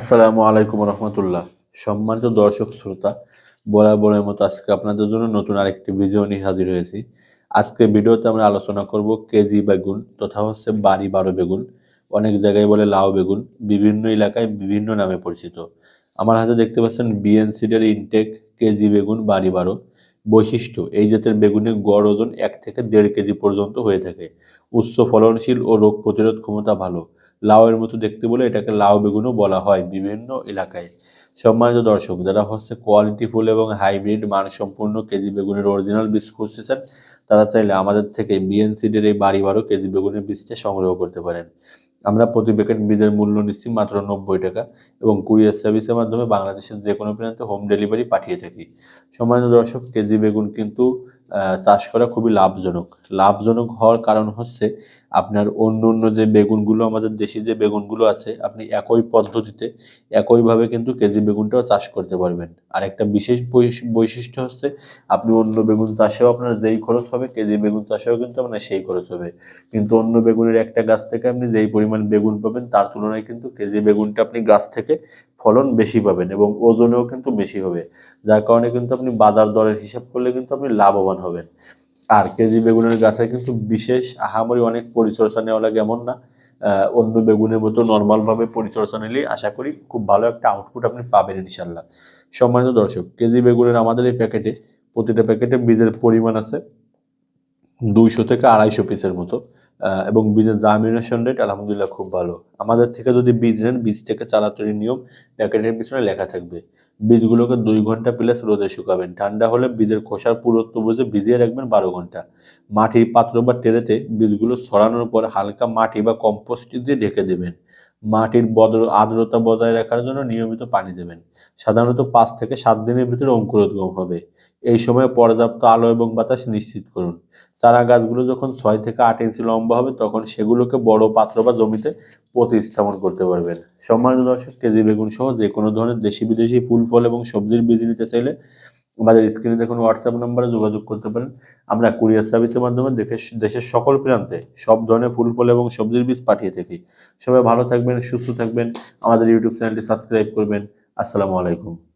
আসসালামু আলাইকুম রহমতুল্লাহ সম্মানিত দর্শক শ্রোতা, বরাবরের মতো আজকে আপনাদের জন্য নতুন আরেকটি ভিডিও নিয়ে হাজির হয়েছি। আজকে ভিডিওতে আমরা আলোচনা করব কেজি বেগুন তথা হচ্ছে বাড়ি বারো বেগুন, অনেক জায়গায় বলে লাউ বেগুন, বিভিন্ন এলাকায় বিভিন্ন নামে পরিচিত। আমার হাতে দেখতে পাচ্ছেন বিএনসিডের ইনটেক কেজি বেগুন বাড়ি বারো বৈশিষ্ট্য। এই জাতের বেগুনের গড় ওজন এক থেকে দেড় কেজি পর্যন্ত হয়ে থাকে। উচ্চ ফলনশীল ও রোগ প্রতিরোধ ক্ষমতা ভালো। লাউয়ের মতো দেখতে বলে এটাকে লাউ বেগুনও বলা হয় বিভিন্ন এলাকায়। সম্মানিত দর্শক, যারা হচ্ছে কোয়ালিটি ফুল এবং হাইব্রিড মানসম্পন্ন কেজি বেগুনের অরিজিনাল বীজ খুঁজতেছেন, তারা চাইলে আমাদের থেকে বিএনসিডের এই বাড়ি বারো কেজি বেগুনের বীজটা সংগ্রহ করতে পারেন। আমরা প্রতি প্যাকেট বীজের মূল্য নিচ্ছি মাত্র নব্বই টাকা এবং কুরিয়ার সার্ভিসের মাধ্যমে বাংলাদেশের যে কোনো প্রান্তে হোম ডেলিভারি পাঠিয়ে থাকি। সম্মানিত দর্শক, কেজি বেগুন কিন্তু চাষ করা খুবই লাভজনক। লাভজনক হওয়ার কারণ হচ্ছে আপনার অন্য অন্য যে বেগুনগুলো, আমাদের দেশি যে বেগুনগুলো আছে, আপনি একই পদ্ধতিতে একইভাবে কিন্তু কেজি বেগুনটাও চাষ করতে পারবেন। আর একটা বিশেষ বৈশ- বৈশিষ্ট্য হচ্ছে আপনি অন্য বেগুন চাষেও আপনার যেই খরচ হবে, কেজি বেগুন চাষেও কিন্তু আপনার সেই খরচ হবে। কিন্তু অন্য বেগুনের একটা গাছ থেকে আপনি যেই পরিমাণ বেগুন পাবেন, তার তুলনায় কিন্তু কেজি বেগুনটা আপনি গাছ থেকে ফলন বেশি পাবেন এবং ওজনেও কিন্তু বেশি হবে। যার কারণে কিন্তু আপনি বাজার দরের হিসাব করলে কিন্তু আপনি লাভবান হবেন আর কেজি বেগুনের গাছে কিন্তু বিশেষ আহামরি অনেক পরিচর্যা নেওয়া লাগে এমন না। অন্য বেগুনের মতো নর্মালভাবে পরিচর্যা নিলেই আশা করি খুব ভালো একটা আউটপুট আপনি পাবেন ইনশাল্লাহ সম্মানিত দর্শক, কেজি বেগুনের আমাদের এই প্যাকেটে প্রতিটা প্যাকেটে বীজের পরিমাণ আছে দুইশো থেকে আড়াইশো পিসের মতো। এবং বীজের জার্মিনেশন রেট আলহামদুলিল্লাহ খুব ভালো। আমাদের থেকে যদি বীজ নেন, বীজ থেকে চারা তৈরির নিয়ম প্যাকেটের পিছনে লেখা থাকবে। বীজগুলোকে দুই ঘণ্টা প্লাস রোদে শুকাবেন। ঠান্ডা হলে বীজের খোসার পুরত্ব বুঝে ভিজিয়ে রাখবেন বারো ঘণ্টা। মাটির পাত্র বা টেরেতে বীজগুলো ছড়ানোর পর হালকা মাটি বা কম্পোস্ট দিয়ে ঢেকে দেবেন। মাটির বদ্র আর্দ্রতা বজায় রাখার জন্য নিয়মিত পানি দেবেন। সাধারণত পাঁচ থেকে সাত দিনের ভিতরে অঙ্কুরোদ্গম হবে। এই সময় পর্যাপ্ত আলো এবং বাতাস নিশ্চিত করুন। চারা গাছগুলো যখন ছয় থেকে আট ইঞ্চি লম্বা হবে, তখন সেগুলোকে বড় পাত্র বা জমিতে প্রতিস্থাপন করতে পারবেন। সম্মানিত দর্শক, কেজি বেগুন সহ যে কোনো ধরনের দেশি বিদেশি ফুল, ফল এবং সবজির বীজ নিতে চাইলে আমাদের স্ক্রিনে দেখুন হোয়াটসঅ্যাপ নম্বরে যোগাযোগ করতে পারেন। আমরা কুরিয়ার সার্ভিসের মাধ্যমে দেখে দেশের সকল প্রান্তে সব ধরনের ফুল ফল এবং সবজির বীজ পাঠিয়ে থাকি। সবাই ভালো থাকবেন, সুস্থ থাকবেন। আমাদের ইউটিউব চ্যানেলটি সাবস্ক্রাইব করবেন। আসসালামু আলাইকুম।